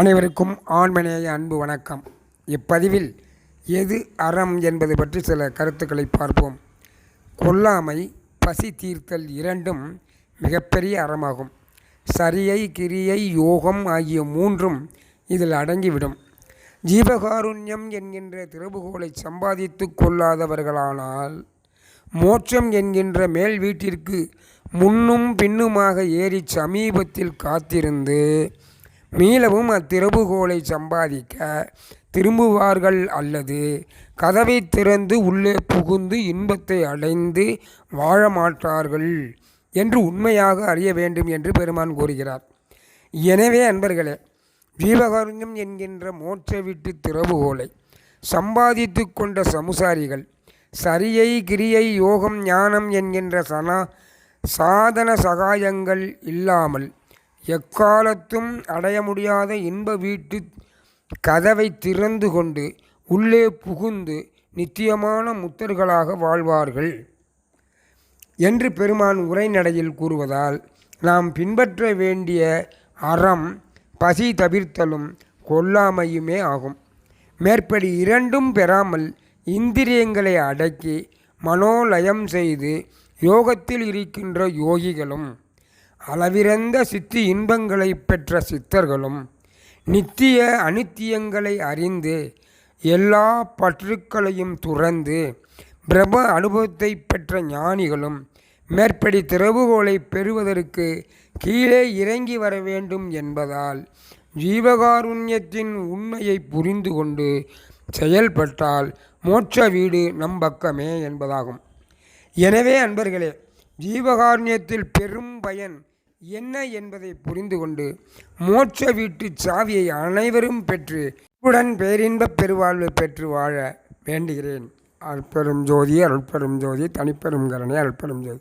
அனைவருக்கும் ஆண்மனேய அன்பு வணக்கம். இப்பதிவில் எது அறம் என்பது பற்றி சில கருத்துக்களை பார்ப்போம். கொல்லாமை பசி தீர்த்தல் இரண்டும் மிகப்பெரிய அறமாகும். சரியை கிரியை யோகம் ஆகிய மூன்றும் இதில் அடங்கிவிடும். ஜீவகாருண்யம் என்கின்ற திறவுகோலை சம்பாதித்து கொள்ளாதவர்களானால் மோட்சம் என்கின்ற மேல் வீட்டிற்கு முன்னும் பின்னுமாக ஏறி சமீபத்தில் காத்திருந்து மீளவும் அத்திறவுகோலை சம்பாதிக்க திரும்புவார்கள் அல்லது கதவை திறந்து உள்ளே புகுந்து இன்பத்தை அடைந்து வாழ மாட்டார்கள் என்று உண்மையாக அறிய வேண்டும் என்று பெருமான் கூறுகிறார். எனவே அன்பர்களே ஜீவகாருண்யம் என்கின்ற மோட்ச வீட்டு திறவுகோலை சம்பாதித்து கொண்ட சமுசாரிகள் சரியை கிரியை யோகம் ஞானம் என்கின்ற சனா சாதன சகாயங்கள் இல்லாமல் எக்காலத்தும் அடைய முடியாத இன்ப வீட்டு கதவை திறந்து கொண்டு உள்ளே புகுந்து நித்தியமான முத்தர்களாக வாழ்வார்கள். என்று பெருமான் உரைநடையில் கூறுவதால் நாம் பின்பற்ற வேண்டிய அறம் பசி தவிர்த்தலும் கொல்லாமையுமே ஆகும். மேற்படி இரண்டும் பெறாமல் இந்திரியங்களை அடக்கி மனோலயம் செய்து யோகத்தில் இருக்கின்ற யோகிகளும் அளவிறந்த சித்தி இன்பங்களை பெற்ற சித்தர்களும் நித்திய அனித்தியங்களை அறிந்து எல்லா பற்றுக்களையும் துறந்து பிரம அனுபவத்தை பெற்ற ஞானிகளும் மேற்படி திறவுகோலை பெறுவதற்கு கீழே இறங்கி வர வேண்டும் என்பதால் ஜீவகாருண்யத்தின் உண்மையை புரிந்து கொண்டு செயல்பட்டால் மோட்ச வீடு நம் பக்கமே என்பதாகும். எனவே அன்பர்களே ஜீவகாருண்யத்தில் பெரும் பயன் என்ன என்பதை புரிந்து கொண்டு மோட்ச வீட்டு சாவியை அனைவரும் பெற்று உடன் பேரின்பப் பெருவாழ்வு பெற்று வாழ வேண்டுகிறேன். அற்பெரும் ஜோதி அருட்பெரும் ஜோதி தனிப்பெரும் கருணை அற்பெரும் ஜோதி.